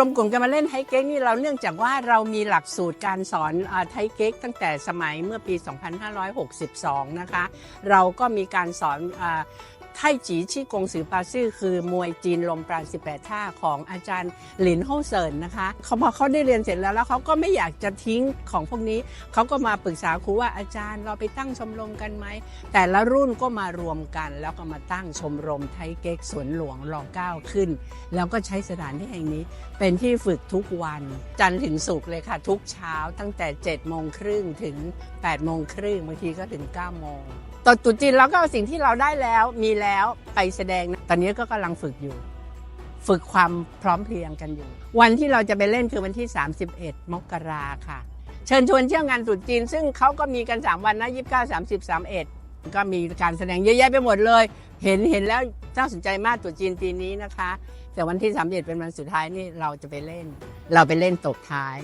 วมกลุ่มกันมาเล่นไทเก๊กนี่เราเนื่องจากว่าเรามีหลักสูตรการสอนไทเก๊กตั้งแต่สมัยเมื่อปี 2562 นะคะ เราก็มีการสอน ไทจีชี่กงสือปาซื่อคือมวยจีนลมปราณ18 ท่าของอาจารย์หลินโฮเซินนะคะเขาพอเขาได้เรียนเสร็จแล้วแล้วเขาก็ไม่อยากจะทิ้งของพวกนี้ เขาก็มาปรึกษาครูว่าอาจารย์เราไปตั้งชมรมกันไหม แต่ละรุ่นก็มารวมกันแล้วก็มาตั้งชมรมไทเก๊กสวนหลวงรอเก้าขึ้น แล้วก็ใช้สถานที่แห่งนี้ เป็นที่ฝึกทุกวัน จันทร์ถึงศุกร์เลยค่ะ ทุกเช้าตั้งแต่7จ็ดโมงครึ่งถึง8ปดโมงครึ่งบางทีก็ถึง9ก้าโมงตอนตุจีนเราก็เอาสิ่งที่เราได้แล้วมีแล้วไปแสดงนะตอนนี้ก็กำลังฝึกอยู่ ฝึกความพร้อมเพรียงกันอยู่ วันที่เราจะไปเล่นคือวันที่ 31 มกราค่ะ เชิญชวนเที่ยวงานตรุษจีน ซึ่งเขาก็มีกัน 3 วันนะ 29 30 31 ก็มีการแสดงเยอะแยะไปหมดเลย เห็นเห็นแล้วน่าสนใจมากตรุษจีนปีนี้นะคะ แต่วันที่ 31 เป็นวันสุดท้ายนี่เราจะไปเล่น เราไปเล่นตกท้าย